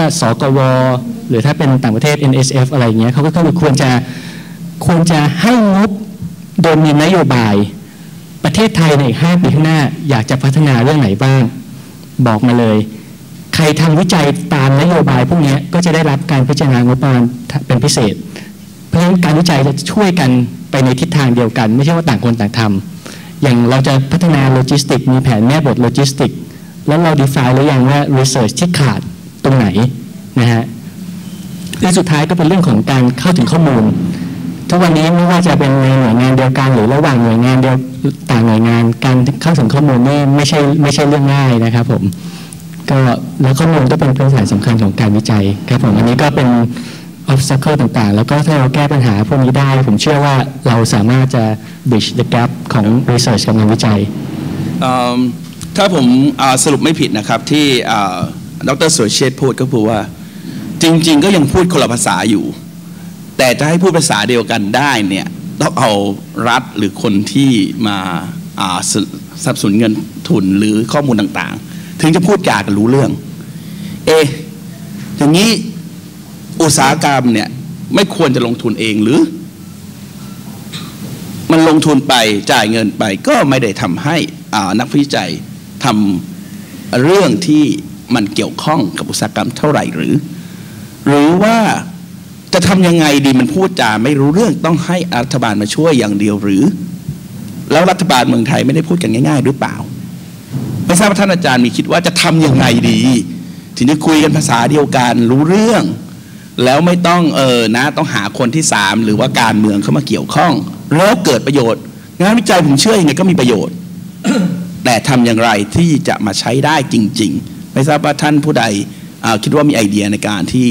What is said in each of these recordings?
าสกว หรือถ้าเป็นต่างประเทศ NSF อะไรเงี้ยเขาก็คือควรจะควรจะให้งบโดยมีนโยบาย ประเทศไทยในอีกห้าปีข้างหน้า อยากจะพัฒนาเรื่องไหนบ้าง บอกมาเลย ใครทำวิจัยตามนโยบายพวกนี้ก็จะได้รับการพิจารณางบประมาณเป็นพิเศษ เพราะฉะนั้นการวิจัยจะช่วยกันไปในทิศทางเดียวกัน ไม่ใช่ว่าต่างคนต่างทำอย่างเราจะพัฒนาโลจิสติก มีแผนแม่บทโลจิสติก แล้วเรา define หรือยังว่า research ที่ขาด ตรงไหนนะฮะและสุดท้ายก็เป็นเรื่องของการเข้าถึงข้อมูล ทุกวันนี้ไม่ว่าจะเป็นในหน่วยงานเดียวกันหรือระหว่างหน่วยงานเดียวต่างหน่วยงานการเข้าถึงข้อมูลนี่ไม่ใช่ไม่ใช่เรื่องง่ายนะครับ ผม ก็แล้วข้อมูลก็เป็นพื้นฐานสำคัญของการวิจัยครับผมอันนี้ก็เป็น obstacle ต่างๆ แล้วก็ถ้าเราแก้ปัญหาพวกนี้ได้ ผมเชื่อว่าเราสามารถจะ bridge the gap ของ research กับงานวิจัย ถ้าผมสรุปไม่ผิดนะครับที่ ดรสุรเชษพูดก็คือว่า จริง ๆ ก็ยังพูดคนละภาษาอยู่ แต่จะให้พูดภาษาเดียวกันได้เนี่ยต้องเอารัฐหรือคนที่มาสสนับสนุนเงินทุนหรือข้อมูลต่างๆ ถึงจะพูดจากันรู้เรื่อง เออย่างนี้อุตสาหกรรมเนี่ยไม่ควรจะลงทุนเองหรือ มันลงทุนไปจ่ายเงินไปก็ไม่ได้ทำให้นักวิจัยทำเรื่องที่ มันเกี่ยวข้องกับอุตสาหกรรมเท่าไหร่หรือ หรือว่าจะทำยังไงดีมันพูดจาไม่รู้เรื่องต้องให้รัฐบาลมาช่วยอย่างเดียวหรือ แล้วรัฐบาลเมืองไทยไม่ได้พูดกันง่าย ๆ หรือเปล่าไม่ทราบว่าท่านอาจารย์มีคิดว่าจะทำยังไงดี ถึงจะคุยกันภาษาเดียวกันรู้เรื่อง แล้วไม่ต้องเออนะต้องหาคนที่สามหรือว่าการเมืองเข้ามาเกี่ยวข้อง แล้วเกิดประโยชน์ งานวิจัยผมเชื่อยังไงก็มีประโยชน์ แต่ทำอย่างไรที่จะมาใช้ได้จริง ๆ ไม่ทราบว่าท่านผู้ใดคิดว่ามีไอเดียในการที่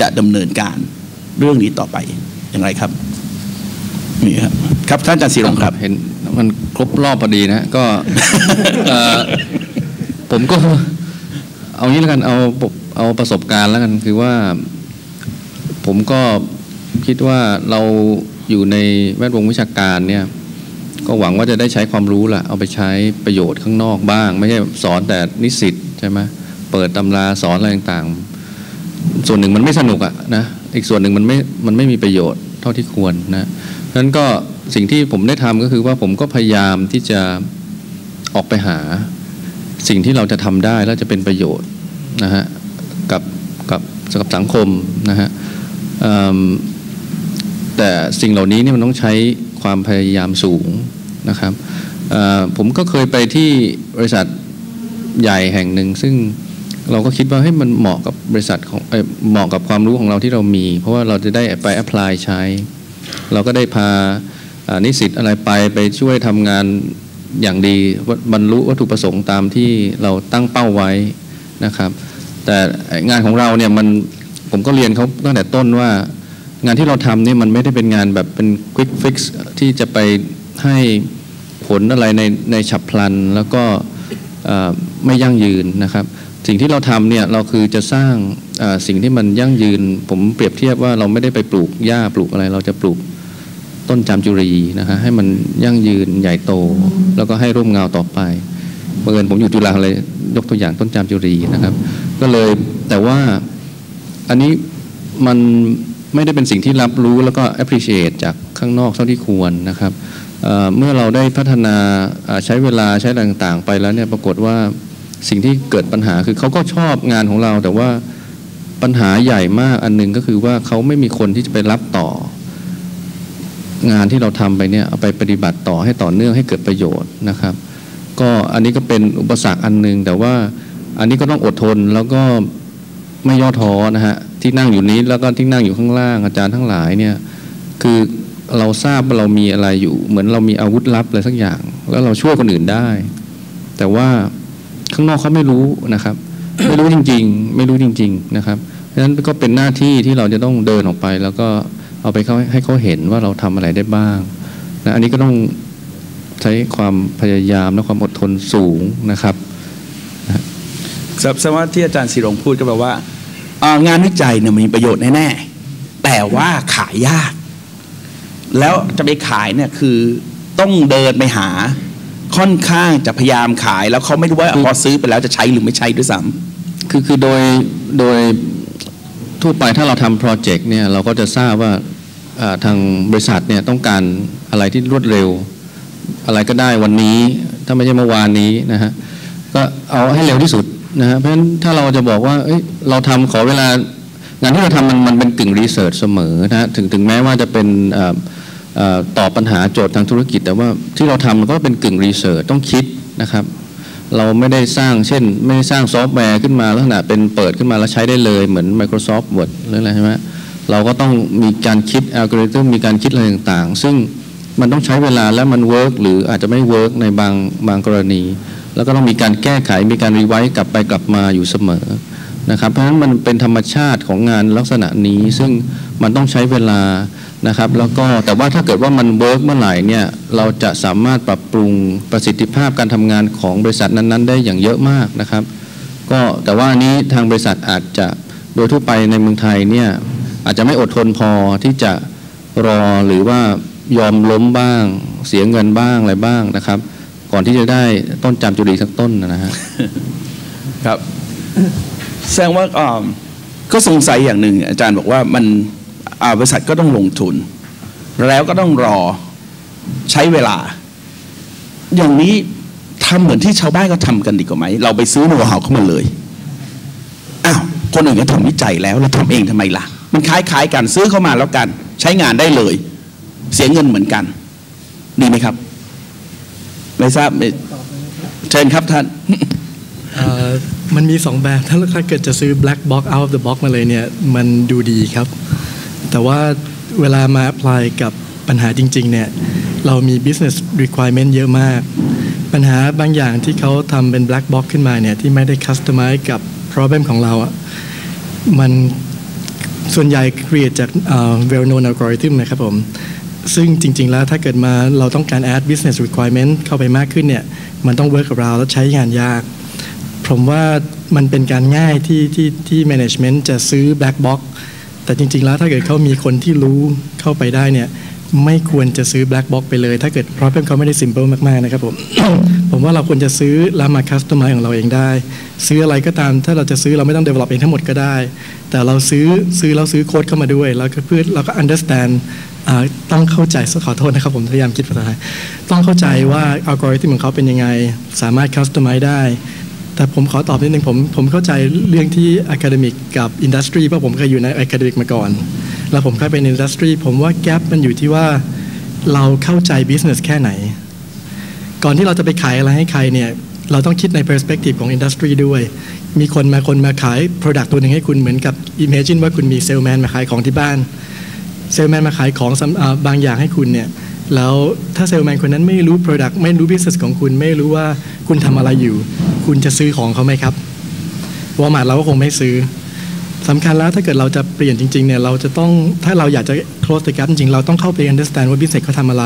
จะดำเนินการเรื่องนี้ต่อไปอย่างไรครับนี่ครับครับท่านอาจารย์ศิรงครับเห็นมันครบรอบพอดีนะก็ผมก็เอางี้แล้วกันเอาเอาประสบการณ์แล้วกันคือว่า ผมก็คิดว่าเราอยู่ในแวดวงวิชาการเนี่ย ก็หวังว่าจะได้ใช้ความรู้ละเอาไปใช้ประโยชน์ข้างนอกบ้าง ไม่ใช่สอนแต่นิสิตใช่ไหมเปิดตำราสอนอะไรต่างๆ ส่วนหนึ่งมันไม่สนุกอะนะอีกส่วนหนึ่งมันไม่มันไม่มีประโยชน์เท่าที่ควรนะฉะนั้นก็สิ่งที่ผมได้ทำก็คือว่าผมก็พยายามที่จะออกไปหาสิ่งที่เราจะทำได้แล้วจะเป็นประโยชน์นะฮะกับกับกับสังคมนะฮะแต่สิ่งเหล่านี้เนี่ยมันต้องใช้ ความพยายามสูงนะครับผมก็เคยไปที่บริษัทใหญ่แห่งหนึ่ง ซึ่งเราก็คิดว่าให้มันเหมาะกับบริษัทของเอเหมาะกับความรู้ของเราที่เรามี เพราะว่าเราจะได้ไปแอพพลายใช้ เราก็ได้พาอ่านิสิตอะไรไปไปช่วยทำงานอย่างดีบรรลุวัตถุประสงค์ตามที่เราตั้งเป้าไว้นะครับ แต่งานของเราเนี่ยมันผมก็เรียนเขาตั้งแต่ต้นว่า งานที่เราทำเนี่ยมันไม่ได้เป็นงานแบบเป็น quick fix ที่จะไปให้ผลอะไรในในฉับพลันแล้วก็ไม่ยั่งยืนนะครับ สิ่งที่เราทำเนี่ยเราคือจะสร้างสิ่งที่มันยั่งยืน ผมเปรียบเทียบว่าเราไม่ได้ไปปลูกหญ้าปลูกอะไร เราจะปลูกต้นจามจุรีนะฮะให้มันยั่งยืนใหญ่โต แล้วก็ให้ร่มเงาต่อไปบังเอิญผมอยู่จุฬาเลยยกตัวอย่างต้นจามจุรีนะครับ ก็เลยแต่ว่าอันนี้มัน ไม่ได้เป็นสิ่งที่รับรู้แล้วก็ appreciate จากข้างนอกเท่าที่ควรนะครับเเมื่อเราได้พัฒนาใช้เวลาใช้อะไรต่างๆ ไปแล้วเนี่ยปรากฏว่าสิ่งที่เกิดปัญหาคือเขาก็ชอบงานของเรา แต่ว่าปัญหาใหญ่มากอันหนึ่งก็คือว่าเขาไม่มีคนที่จะไปรับต่อ งานที่เราทำไปเนี่ยเอาไปปฏิบัติต่อให้ต่อเนื่องให้เกิดประโยชน์นะครับ ก็อันนี้ก็เป็นอุปสรรคอันหนึ่งแต่ว่าอันนี้ก็ต้องอดทนแล้วก็ไม่ย่อท้อนะฮะ ที่นั่งอยู่นี้แล้วก็ที่นั่งอยู่ข้างล่างอาจารย์ทั้งหลายเนี่ยคือเราทราบว่าเรามีอะไรอยู่ เหมือนเรามีอาวุธลับอะไรสักอย่าง แล้วเราช่วยคนอื่นได้ แต่ว่าข้างนอกเขาไม่รู้นะครับ ไม่รู้จริง ๆ ไม่รู้จริง ๆ นะครับเพราะฉะนั้นก็เป็นหน้าที่ที่เราจะต้องเดินออกไป แล้วก็เอาไปเขาให้เขาเห็นว่าเราทำอะไรได้บ้างนะอันนี้ก็ต้องใช้ความพยายามและความอดทนสูงนะครับครับสมมติที่อาจารย์ศิรงพูดก็แปลว่า งานวิจัยเนี่ยมีประโยชน์แน่ๆแต่ว่าขายยาก แล้วจะไปขายเนี่ยคือต้องเดินไปหาค่อนข้างจะพยายามขาย แล้วเขาไม่รู้ว่าพอซื้อไปแล้วจะใช้หรือไม่ใช้ด้วยซ้ำคือคือโดยโดยทั่วไปถ้าเราทำโปรเจกต์เนี่ยเราก็จะทราบว่าอ่าทางบริษัทเนี่ยต้องการอะไรที่รวดเร็ว อะไรก็ได้วันนี้ ถ้าไม่ใช่เมื่อวานนี้นะฮะก็เอาให้เร็วที่สุด นะฮะเพราะฉะนั้นถ้าเราจะบอกว่าเอ้ยเราทำขอเวลางานที่เราทำมันมันเป็นกึ่งรีเสิร์ชเสมอนะฮะถึงถึงแม้ว่าจะเป็นออตอบปัญหาโจทย์ทางธุรกิจ แต่ว่าที่เราทำมันก็เป็นกึ่งรีเสิร์ชต้องคิดนะครับเราไม่ได้สร้างเช่น ไม่ได้สร้างซอฟต์แวร์ขึ้นมาลักษณะเป็นเปิดขึ้นมาแล้วใช้ได้เลยเหมือน Microsoft Word หรืออะไรใช่ไหมเราก็ต้องมีการคิดอัลกอริทึมมีการคิดอะไรต่างๆ ซึ่งมันต้องใช้เวลาและมันเวิร์กหรืออาจจะไม่เวิร์กในบางบางกรณี แล้วก็ต้องมีการแก้ไขมีการรีไวซ์กลับไปกลับมาอยู่เสมอนะครับ เพราะฉะนั้นมันเป็นธรรมชาติของงานลักษณะนี้ ซึ่งมันต้องใช้เวลานะครับ แล้วก็แต่ว่าถ้าเกิดว่ามันเวิร์กเมื่อไหร่เนี่ยเราจะสามารถปรับปรุงประสิทธิภาพการทำงานของบริษัทนั้น ๆ ได้อย่างเยอะมากนะครับ ก็แต่ว่านี้ทางบริษัทอาจจะโดยทั่วไปในเมืองไทยเนี่ยอาจจะไม่อดทนพอที่จะรอหรือว่ายอมล้มบ้าง เสียเงินบ้างอะไรบ้างนะครับ ก่อนที่จะได้ต้นจามจุรีสักต้นนะฮะครับ แสดงว่าก็สงสัยอย่างหนึ่ง อาจารย์บอกว่ามันบริษัทก็ต้องลงทุน แล้วก็ต้องรอใช้เวลา อย่างนี้ทำเหมือนที่ชาวบ้านก็ทำกันดีกว่าไหม เราไปซื้อโน้ตหาเข้ามาเลยอ้าวคนอื่นก็ทำวิจัยแล้วเราทำเองทำไมล่ะ มันคล้ายๆกันซื้อเข้ามาแล้วกัน ใช้งานได้เลย เสียเงินเหมือนกัน ดีไหมครับ ไม่ทราบเชิญครับท่านมันมีสองแบบถ้าถ้าเกิดจะซื้อ black box out of the box มาเลยเนี่ย มันดูดีครับ แต่ว่าเวลามา apply กับปัญหาจริง ๆ เนี่ย เรามี business requirement เยอะมาก ปัญหาบางอย่างที่เขาทำเป็น black box ขึ้นมาเนี่ย ที่ไม่ได้ customize กับ problem ของเราอะมันส่วนใหญ่ create จากเอ่อ well known algorithm นะครับผม ซึ่งจริง ๆ แล้วถ้าเกิดมาเราต้องการ add business requirement เข้าไปมากขึ้นเนี่ยมันต้อง work กับเราแล้วใช้งานยาก ผมว่ามันเป็นการง่ายที่ที่ที่ management จะซื้อ black box แต่จริง ๆ แล้วถ้าเกิดเขามีคนที่รู้เข้าไปได้เนี่ยไม่ควรจะซื้อ black box ไปเลย ถ้าเกิด problem เขาไม่ได้ simple มาก ๆ นะครับผม ผมว่าเราควรจะซื้อแล้วมา customize ของเราเองได้ ซื้ออะไรก็ตาม ถ้าเราจะซื้อเราไม่ต้อง develop เองทั้งหมดก็ได้ แต่เราซื้อซื้อแล้วซื้อโค้ดเข้ามาด้วย แล้วก็เพื่อเราก็ understand ต้องเข้าใจขอโทษนะครับผมพยายามคิดภาษาไทยต้องเข้าใจว่าอัลกอริทึมของเขาเป็นยังไง สามารถ customize ได้ แต่ผมขอตอบนิดนึงผมผมเข้าใจเรื่องที่ academic กับ industry เพราะผมเคยอยู่ใน academic มาก่อน แล้วผมเข้าไปใน industry ผมว่า gap มันอยู่ที่ว่าเราเข้าใจ business แค่ไหน ก่อนที่เราจะไปขายอะไรให้ใครเนี่ยเราต้องคิดใน perspective ของ industry ด้วย มีคนมาคนมาขาย product ตัวหนึ่งให้คุณเหมือนกับ imagine ว่าคุณมี salesman มาขายของที่บ้าน เซลแมนมาขายของบางอย่างให้คุณเนี่ยแล้วถ้าเซลแมนคนนั้นไม่รู้ Product ไม่รู้ Business ของคุณไม่รู้ว่าคุณทำอะไรอยู่ คุณจะซื้อของเขาไหมครับวอลมาร์ทเราก็คงไม่ซื้อสำคัญแล้วถ้าเกิดเราจะเปลี่ยนจริงๆเนี่ยเราจะต้องถ้าเราอยากจะ close the gap จริงๆ เราต้องเข้าไป understand ว่า business เขาทำอะไร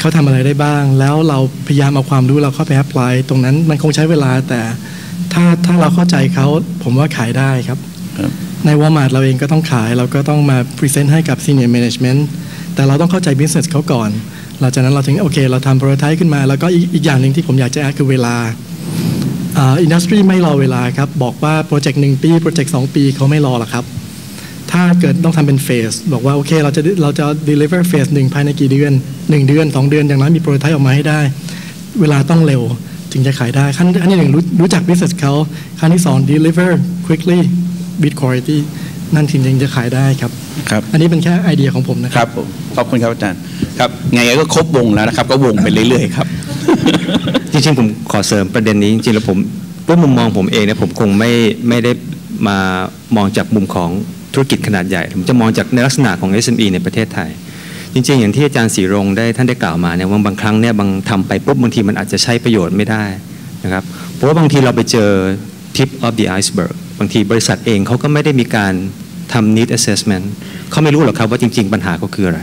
เขาทำอะไรได้บ้าง แล้วเราพยายามเอาความรู้เราเข้าไป apply ตรงนั้นมันคงใช้เวลาแต่ถ้าถ้าเราเข้าใจเขาผมว่าขายได้ครับครับ ใน Walmart เราเองก็ต้องขาย เราก็ต้องมา present ให้กับ senior management แต่เราต้องเข้าใจ business เขาก่อน หลังจากนั้นเราถึงโอเค เราทำ prototype ขึ้นมา แล้วก็อีกอย่างหนึ่งที่ผมอยากจะแอดคือเวลาอินดัสทรีไม่รอเวลาครับ บอกว่าโปรเจกต์หนึ่งปีโปรเจกต์สองปีเขาไม่รอหรอกครับ ถ้าเกิดต้องทำเป็นเฟสบอกว่าโอเคเราจะเราจะ deliver เฟสหนึ่งภายในกี่เดือนหนึ่งเดือนสองเดือนอย่างนั้นมีโปรโตไทป์ออกมาให้ได้ เวลาต้องเร็วถึงจะขายได้ขั้นอันที่หนึ่งรู้จัก business เขาขั้นที่ส อง deliver quickly with quality นั่นถึงจะขายได้ครับครับ อันนี้เป็นแค่ไอเดียของผมนะคครับรับผมขอบคุณครับอาจารย์ครับไงก็ครบวงแล้วนะครับ ก็วงไปเรื่อยๆครับจริงๆผมขอเสริมประเด็นนี้จริงๆแล้วผมด้วยมุมมองผมเองเนี่ยผมคงไม่ไม่ได้มามองจากมุมของธุรกิจขนาดใหญ่ ผมจะมองจากในลักษณะของ SME ในประเทศไทย จริง ๆ อย่างที่อาจารย์สีรงค์ได้ท่านได้กล่าวมาเนี่ยว่าบางครั้งเนี่ยบางทำไปปุ๊บบางทีมันอาจจะใช้ประโยชน์ไม่ได้นะครับเพราะว่าบางทีเราไปเจอ tip of the iceberg บางทีบริษัทเองเขาก็ไม่ได้มีการทำ need assessment เขาไม่รู้หรอกครับว่าจริง ๆ ปัญหาเขาคืออะไร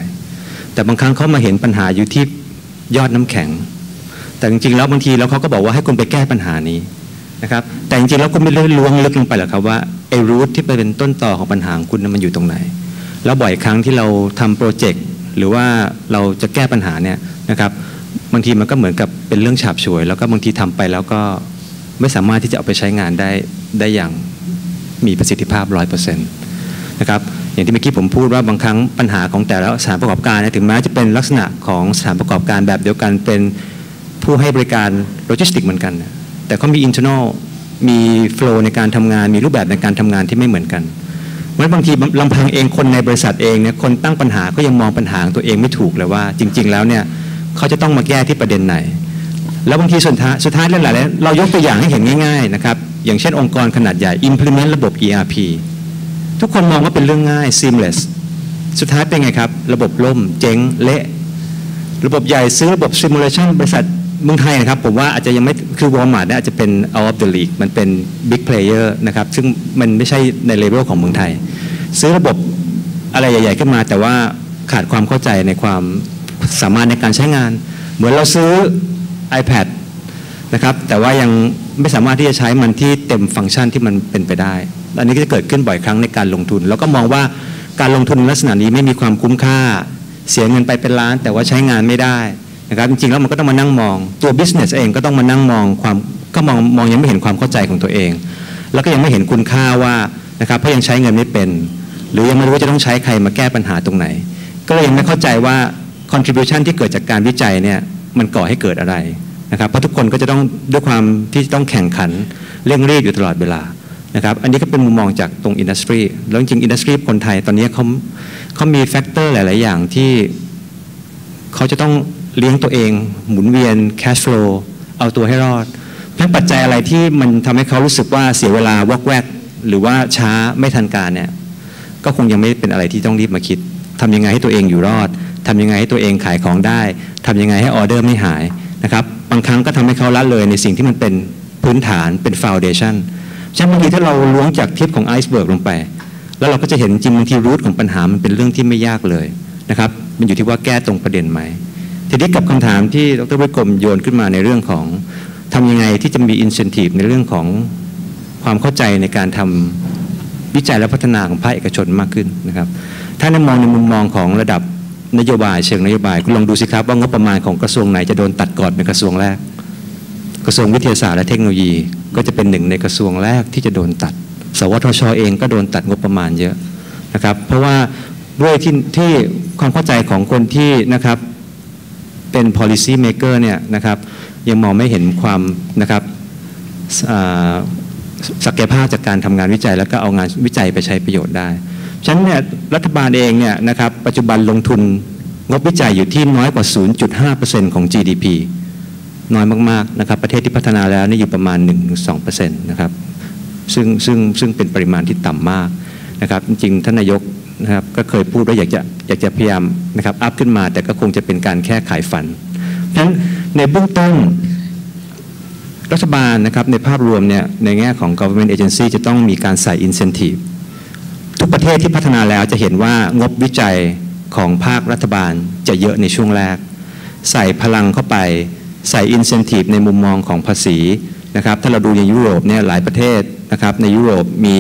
แต่บางครั้งเขามาเห็นปัญหาอยู่ที่ยอดน้ำแข็ง แต่จริงๆแล้วบางทีแล้วเขาก็บอกว่าให้คุณไปแก้ปัญหานี้นะครับ แต่จริงๆแล้วคุณไม่ได้ล้วงลึกลงไปหรอกครับว่าไอ้รูทที่ไปเป็นต้นต่อของปัญหาของคุณนั้นมันอยู่ตรงไหน แล้วบ่อยครั้งที่เราทำโปรเจกต์หรือว่าเราจะแก้ปัญหาเนี่ยนะครับ บางทีมันก็เหมือนกับเป็นเรื่องฉาบฉวย แล้วก็บางทีทำไปแล้วก็ไม่สามารถที่จะเอาไปใช้งานได้ได้อย่าง มีประสิทธิภาพร้อยเปอร์เซ็นต์นะครับอย่างที่เมื่อกี้ผมพูดว่าบางครั้งปัญหาของแต่ละสถานประกอบการถึงแม้จะเป็นลักษณะของสถานประกอบการแบบเดียวกันเป็นผู้ให้บริการโลจิสติกเหมือนกัน แต่เขามี internal มีโฟล์ในการทำงาน มีรูปแบบในการทำงานที่ไม่เหมือนกันเพราะบางทีลำพังเองคนในบริษัทเองเนี่ยคนตั้งปัญหาก็ยังมองปัญหาตัวเองไม่ถูกเลยว่า จริง ๆ แล้วเนี่ยเขาจะต้องมาแก้ที่ประเด็นไหน แล้วบางทีสุดท้ายสุดท้ายแล้วหลายๆเรายกตัวอย่างให้เห็นง่ายๆนะครับ อย่างเช่นองค์กรขนาดใหญ่ implement ระบบ ERP ทุกคนมองว่าเป็นเรื่องง่าย seamless สุดท้ายเป็นไงครับ ระบบล่ม เจ๊ง เละ ระบบใหญ่ซื้อระบบ simulation บริษัทเมืองไทยนะครับ ผมว่าอาจจะยังไม่คือ Walmart เนี่ยอาจจะเป็น out of the league มันเป็น big player นะครับ ซึ่งมันไม่ใช่ในเลเวลของเมืองไทย ซื้อระบบอะไรใหญ่ ๆ ขึ้นมา แต่ว่าขาดความเข้าใจในความสามารถในการใช้งาน เหมือนเราซื้อ iPad นะครับแต่ว่ายัง ไม่สามารถที่จะใช้มันที่เต็มฟังก์ชันที่มันเป็นไปได้อันนี้ก็จะเกิดขึ้นบ่อยครั้งในการลงทุน แล้วก็มองว่าการลงทุนลักษณะนี้ไม่มีความคุ้มค่า เสียเงินไปเป็นล้าน แต่ว่าใช้งานไม่ได้นะครับจริงๆแล้วมันก็ต้องมานั่งมองตัว business เองก็ต้องมานั่งมองความก็มองมองยังไม่เห็นความเข้าใจของตัวเอง แล้วก็ยังไม่เห็นคุณค่าว่านะครับเพราะยังใช้เงินไม่เป็น หรือยังไม่รู้ว่าจะต้องใช้ใครมาแก้ปัญหาตรงไหน ก็เลยยังไม่เข้าใจว่า contribution ที่เกิดจากการวิจัยเนี่ยมันก่อให้เกิดอะไร นะครับเพราะทุกคนก็จะต้องด้วยความที่ต้องแข่งขันเร่งรีบอยู่ตลอดเวลานะครับอันนี้ก็เป็นมุมมองจากตรงอินดัสทรีแล้วจริงอินดัสทรีคนไทยตอนนี้เขาเขามีแฟกเตอร์หลาย ๆ อย่างที่เขาจะต้องเลี้ยงตัวเอง หมุนเวียน cash flow เอาตัวให้รอดเพราะปัจจัยอะไรที่มันทำให้เขารู้สึกว่าเสียเวลาวอกแวก หรือว่าช้าไม่ทันการเนี่ยก็คงยังไม่เป็นอะไรที่ต้องรีบมาคิดทำยังไงให้ตัวเองอยู่รอดทำยังไงให้ตัวเองขายของได้ทำยังไงให้ออเดอร์ไม่หาย นะครับบางครั้งก็ทำให้เขาละเลยในสิ่งที่มันเป็นพื้นฐานเป็นฟาวเดชันฉะนั้นบางทีถ้าเราล้วงจากทิปของไอซ์เบิร์กลงไป แล้วเราก็จะเห็นจริงบางทีรูทของปัญหามันเป็นเรื่องที่ไม่ยากเลยนะครับมันอยู่ที่ว่าแก้ตรงประเด็นไหมทีนี้กับคำถามที่ดรวิกรมโยนขึ้นมาในเรื่องของทำยังไงที่จะมีอินเซนティブในเรื่องของความเข้าใจในการทำวิจัยและพัฒนาของภาคเอกชนมากขึ้นนะครับถ้าในมองในมุมมองของระดับ นโยบายเชิงนโยบาย คุณลองดูสิครับว่างบประมาณของกระทรวงไหนจะโดนตัดก่อนเป็นกระทรวงแรก กระทรวงวิทยาศาสตร์และเทคโนโลยี ก็จะเป็นหนึ่งในกระทรวงแรกที่จะโดนตัด สวทชเองก็โดนตัดงบประมาณเยอะนะครับ เพราะว่าด้วยที่ที่ความเข้าใจของคนที่นะครับเป็น policy maker เนี่ยนะครับยังมองไม่เห็นความนะครับศักยภาพจากการทำงานวิจัย แล้วก็เอางานวิจัยไปใช้ประโยชน์ได้ฉะนั้นเนี่ยรัฐบาลเองเนี่ยนะครับ ปัจจุบันลงทุนงบวิจัยอยู่ที่น้อยกว่า 0.5%ของ GDP น้อยมากๆนะครับประเทศที่พัฒนาแล้วนี่อยู่ประมาณ 1-2%นะครับซึ่งซึ่งซึ่งเป็นปริมาณที่ต่ำมากนะครับจริงๆท่านนายกนะครับก็เคยพูดว่าอยากจะอยากจะพยายามนะครับอัพขึ้นมาแต่ก็คงจะเป็นการแค่ขายฝันฉะนั้นในเบื้องต้นรัฐบาลนะครับในภาพรวมเนี่ยในแง่ของ government agency จะต้องมีการใส่ incentive ทุกประเทศที่พัฒนาแล้วจะเห็นว่างบวิจัยของภาครัฐบาลจะเยอะในช่วงแรก ใส่พลังเข้าไปใส่อินเซนティブในมุมมองของภาษีนะครับถ้าเราดูในยุโรปเนี่ยหลายประเทศนะครับในยุโรปมี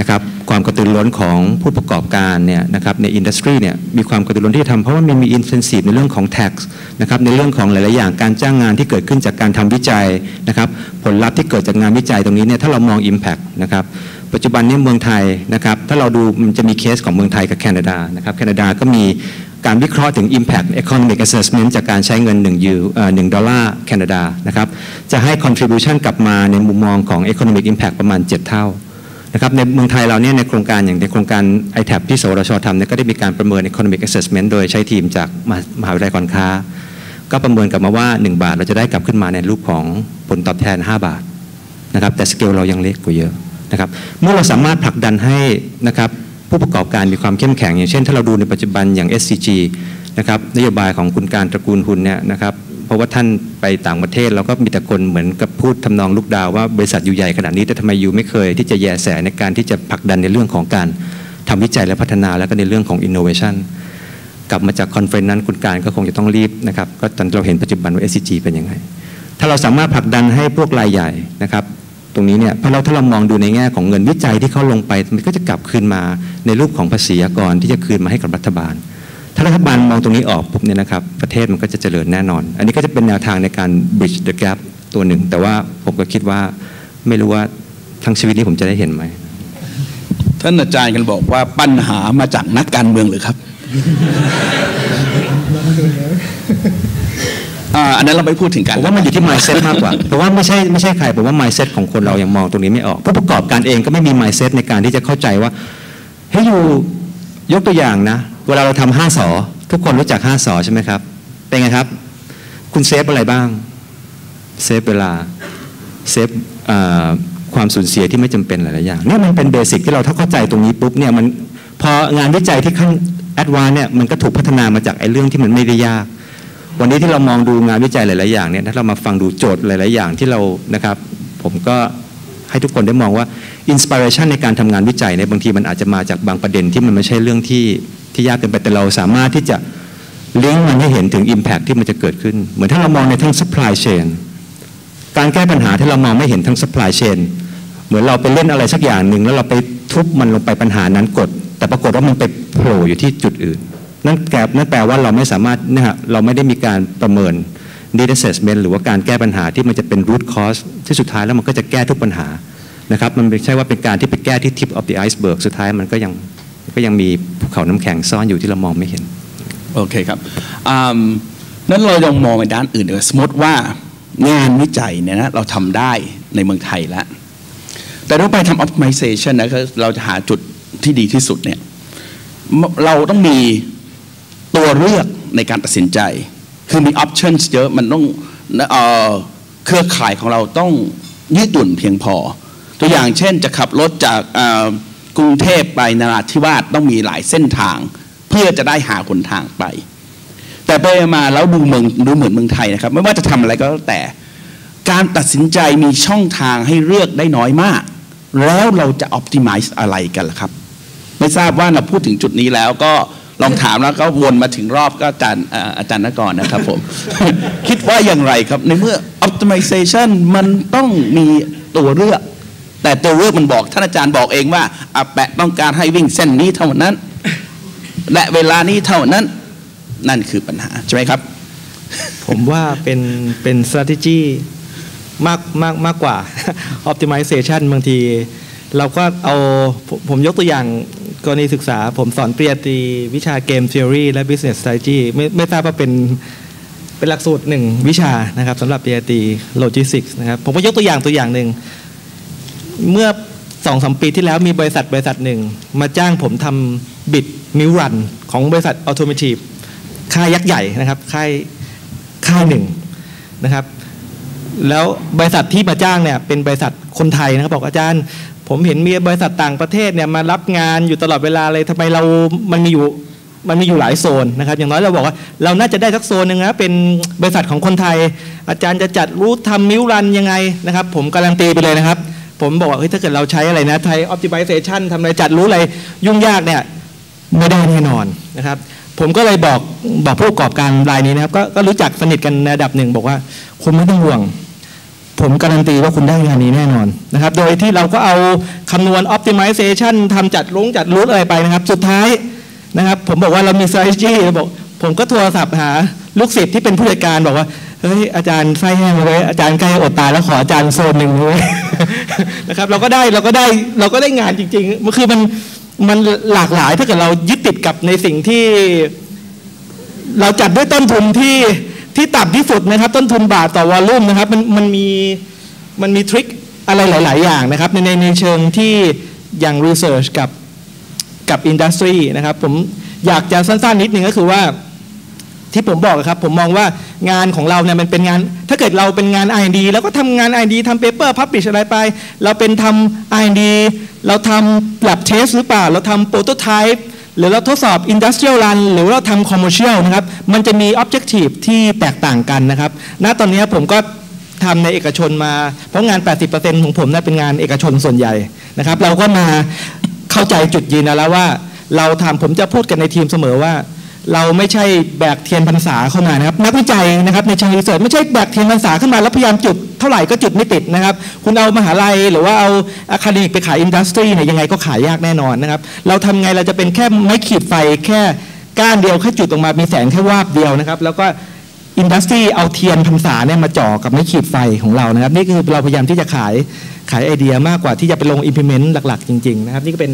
นะครับความกระตือรือร้นของผู้ประกอบการเนี่ยนะครับในอินดัสทรีเนี่ยมีความกระตือรือร้นที่จะทำเพราะว่ามันมีอินเซนティブในเรื่องของ tax นะครับในเรื่องของหลาย ๆ อย่างการจ้างงานที่เกิดขึ้นจากการทำวิจัยนะครับผลลัพธ์ที่เกิดจากงานวิจัยตรงนี้เนี่ยถ้าเรามอง Impact นะครับ ปัจจุบันนี้เมืองไทยนะครับถ้าเราดูมันจะมีเคสของเมืองไทยกับแคนาดานะครับแคนาดาก็มีการวิเคราะห์ถึง Impact Economic Assessment จากการใช้เงิน1ยูหนึ่งดอลลาร์แคนาดานะครับจะให้ contribution กลับมาในมุมมองของ Economic Impact ประมาณ 7 เท่านะครับในเมืองไทยเราเนี่ยในโครงการอย่างในโครงการ i t a p ที่สวทชทำเนี่ยก็ได้มีการประเมิน Economic Assessment โดยใช้ทีมจากมหาวิทยาลัยการค้า ก็ประเมินกลับมาว่า 1 บาทเราจะได้กลับขึ้นมาในรูปของผลตอบแทน 5 บาทนะครับแต่สเกลเรายังเล็กกว่าเยอะ นะครับเมื่อเราสามารถผลักดันให้นะครับผู้ประกอบการมีความเข้มแข็ง อย่างเช่น ถ้าเราดูในปัจจุบันอย่าง SCG นะครับนโยบายของคุณการตระกูลหุนเนี่ยนะครับเพราะว่าท่านไปต่างประเทศเราก็มีแต่คนเหมือนกับพูดทำนองลูกดาวว่าบริษัทอยู่ใหญ่ขนาดนี้แต่ทำไมอยู่ไม่เคย ที่จะแยแสในการที่จะผลักดันในเรื่องของการทำวิจัยและพัฒนาแล้วก็ในเรื่องของ innovation กลับมาจากคอนเฟรนซ์นั้นคุณการก็คงจะต้องรีบนะครับก็ตอนเราเห็นปัจจุบันว่า SCG เป็นยังไง ถ้าเราสามารถผลักดันให้พวกรายใหญ่นะครับ ตรงนี้เนี่ยพอเราถ้าเรามองดูในแง่ของเงินวิจัยที่เขาลงไปมันก็จะกลับคืนมาในรูปของภาษีอากรที่จะคืนมาให้กับรัฐบาล ถ้ารัฐบาลมองตรงนี้ออกปุ๊บเนี่ยนะครับประเทศมันก็จะเจริญแน่นอน อันนี้ก็จะเป็นแนวทางในการ bridge the gap ตัวหนึ่ง แต่ว่าผมก็คิดว่าไม่รู้ว่าทั้งชีวิตนี้ผมจะได้เห็นไหมท่านอาจารย์กันบอกว่าปัญหามาจากนักการเมืองหรือครับ อ่าอันนั้นเราไม่พูดถึงกันผมว่ามันอยู่ที่ mindset มากกว่าเพราะว่าไม่ใช่ไม่ใช่ใครผมว่า mindset ของคนเรายังมองตรงนี้ไม่ออกผู้ประกอบการเองก็ไม่มี mindset ในการที่จะเข้าใจว่าเฮ้ยอยู่ยกตัวอย่างนะ เวลาเราทำห้าสอทุกคนรู้จักห้าสอใช่ไหมครับ เป็นไงครับ คุณเซฟอะไรบ้างเซฟเวลาเซฟอ่าความสูญเสียที่ไม่จำเป็นหลาย ๆ อย่างเนี่ยมันเป็นเบสิกที่เราถ้าเข้าใจตรงนี้ปุ๊บเนี่ยมันพองานวิจัยที่ขั้นแอดวานเนี่ยมันก็ถูกพัฒนามาจากไอ้เรื่องที่มันไม่ได้ยาก วันนี้ที่เรามองดูงานวิจัยหลาย ๆ อย่างเนี่ยถ้าเรามาฟังดูโจทย์หลาย ๆ อย่างที่เรานะครับ ผมก็ให้ทุกคนได้มองว่าอินสปิเรชันในการทำงานวิจัยเนี่ยบางทีมันอาจจะมาจากบางประเด็นที่มันไม่ใช่เรื่องที่ที่ยากเกินไปแต่เราสามารถที่จะลิงก์มันให้เห็นถึง Impact ที่มันจะเกิดขึ้น เหมือนถ้าเรามองในทั้ง supply chain การแก้ปัญหาที่เรามองไม่เห็นทั้ง supply chain เหมือนเราไปเล่นอะไรสักอย่างหนึ่งแล้วเราไปทุบมันลงไปปัญหานั้นกด แต่ปรากฏว่ามันไปโผล่อยู่ที่จุดอื่น นั่นแปลนั่นแปลว่าเราไม่สามารถนะฮะเราไม่ได้มีการประเมิน need assessment หรือว่าการแก้ปัญหาที่มันจะเป็น root cause ที่สุดท้ายแล้วมันก็จะแก้ทุกปัญหานะครับมันไม่ใช่ว่าเป็นการที่ไปแก้ที่ tip of the iceberg สุดท้ายมันก็ยังก็ยังมีภูเขาน้ำแข็งซ่อนอยู่ที่เรามองไม่เห็น โอเคครับนั้นเราลองมองไปด้านอื่นดีกว่าสมมติว่างานวิจัยเนี่ยนะเราทำได้ในเมืองไทยแล้ว แต่ถ้าไปทำ optimization นะเราจะหาจุดที่ดีที่สุดเนี่ยเราต้องมี ตัวเลือกในการตัดสินใจ คือมี options เยอะมันต้องเออเครือข่ายของเราต้องยืดหยุ่นเพียงพอ ตัวอย่างเช่นจะขับรถจากกรุงเทพไปนราธิวาสต้องมีหลายเส้นทาง เพื่อจะได้หาหนทางไป แต่ไปมาแล้วดูเมืองดูเหมือนเมืองไทยนะครับ ไม่ว่าจะทำอะไรก็แล้วแต่ การตัดสินใจมีช่องทางให้เลือกได้น้อยมาก แล้วเราจะ optimize อะไรกันล่ะครับ ไม่ทราบว่าเราพูดถึงจุดนี้แล้วก็ ลองถามแล้วก็วนมาถึงรอบก็อาจารย์อาจารย์นกรนะครับผม คิดว่าอย่างไรครับ ในเมื่อ optimization มันต้องมีตัวเลือก แต่ตัวเลือกมันบอกท่านอาจารย์บอกเองว่าอาแปะต้องการให้วิ่งเส้นนี้เท่านั้น และเวลานี้เท่านั้น นั่นคือปัญหาใช่ไหมครับ ผมว่าเป็นเป็น strategy มากมากมากกว่า optimization บางที เราก็เอาผมยกตัวอย่าง กรณีศึกษาผมสอนปริญญาตรีวิชาเกม theory และ business strategy ไม่ไม่ทราบว่าเป็นเป็นหลักสูตรหนึ่งวิชานะครับสำหรับปริญญาตรี logistics นะครับผมก็ยกตัวอย่างตัวอย่างหนึ่งเมื่อสองสามปีที่แล้วมีบริษัทบริษัทหนึ่ง มาจ้างผมทำบิดมิวรันของบริษัท Automotive ค่ายยักษ์ใหญ่นะครับค่ายค่ายหนึ่งนะครับ แล้วบริษัทที่มาจ้างเนี่ยเป็นบริษัทคนไทยนะครับบอกอาจารย์ ผมเห็นมีบริษัทต่างประเทศเนี่ยมารับงานอยู่ตลอดเวลาเลยทำไมเรามันมีอยู่มันมีอยู่หลายโซนนะครับ อย่างน้อยเราบอกว่าเราน่าจะได้สักโซนหนึ่งนะเป็นบริษัทของคนไทย อาจารย์จะจัดรูททำมิวรันยังไงนะครับ ผมการันตีไปเลยนะครับ ผมบอกว่าเฮ้ยถ้าเกิดเราใช้อะไรนะไทยอ optimization ทำอะไรจัดรู้อะไรยุ่งยากเนี่ยไม่ได้แน่นอนนะครับ ผมก็เลยบอกบอกผู้ประกอบการรายนี้นะครับก็ก็รู้จักสนิทกันระดับหนึ่งบอกว่าคุณไม่ต้องห่วง ผมการันตีว่าคุณได้งานนี้แน่นอนนะครับ โดยที่เราก็เอาคำนวณ optimization ทำจัดรุ้งจัดรูทอะไรไปนะครับ สุดท้ายนะครับ ผมบอกว่าเรามี strategy บอก ผมก็โทรศัพท์หาลูกศิษย์ที่เป็นผู้จัดการบอกว่าเฮ้ยอาจารย์ไส้แห้งเลยอาจารย์ใกล้อดตายแล้วขออาจารย์โซนหนึ่งเลยนะครับ เราก็ได้เราก็ได้เราก็ได้งานจริงๆมันคือมันมันหลากหลายถ้าเกิดเรายึดติดกับในสิ่งที่ เราจัดด้วยต้นทุนที่ ที่ต่ำที่สุดนะครับ ต้นทุนบาทต่อวอลลุ่มนะครับมันมันมีมันมีทริคอะไรหลาย ๆ อย่างนะครับในในในเชิงที่อย่างรีเสิร์ชกับกับอินดัสทรีนะครับผมอยากจะสั้น ๆ นิดนึงก็คือว่าที่ผมบอกอะครับผมมองว่างานของเราเนี่ยมันเป็นงาน ถ้าเกิดเราเป็นงาน R&D แล้วก็ทำงาน R&D ทำเปเปอร์พับ l ิชอะไรไป เราเป็นทำ R&D เราทำ lab test หรือเปล่า เราทำ prototype หรือเราทดสอบ industrial run หรือเราทำ commercial นะครับ มันจะมี objective ที่แตกต่างกันนะครับ ณ ตอนนี้ผมก็ทำในเอกชนมา เพราะงาน 80%ของผมน่ะเป็นงานเอกชนส่วนใหญ่นะครับ เราก็มาเข้าใจจุดยืนแล้วว่า เราทำผมจะพูดกันในทีมเสมอว่า เราไม่ใช่แบกเทียนพรรษาเข้ามานะครับนักวิจัยนะครับในเชิงรีเสิร์ชไม่ใช่แบกเทียนพรรษาขึ้นมาแล้วพยายามจุดเท่าไหร่ก็จุดไม่ติดนะครับ คุณเอามหาลัยหรือว่าเอาอะคาเดมิกไปขายอินดัสทรีเนี่ยยังไงก็ขายยากแน่นอนนะครับ เราทำไงเราจะเป็นแค่ไม้ขีดไฟแค่ก้านเดียวแค่จุดออกมามีแสงแค่วาบเดียวนะครับ แล้วก็อินดัสทรีเอาเทียนพรรษาเนี่ยมาจ่อกับไม้ขีดไฟของเรานะครับ นี่คือเราพยายามที่จะขายขายไอเดียมากกว่าที่จะไปลง implement หลัก ๆ จริง ๆ นะครับ นี่ก็เป็น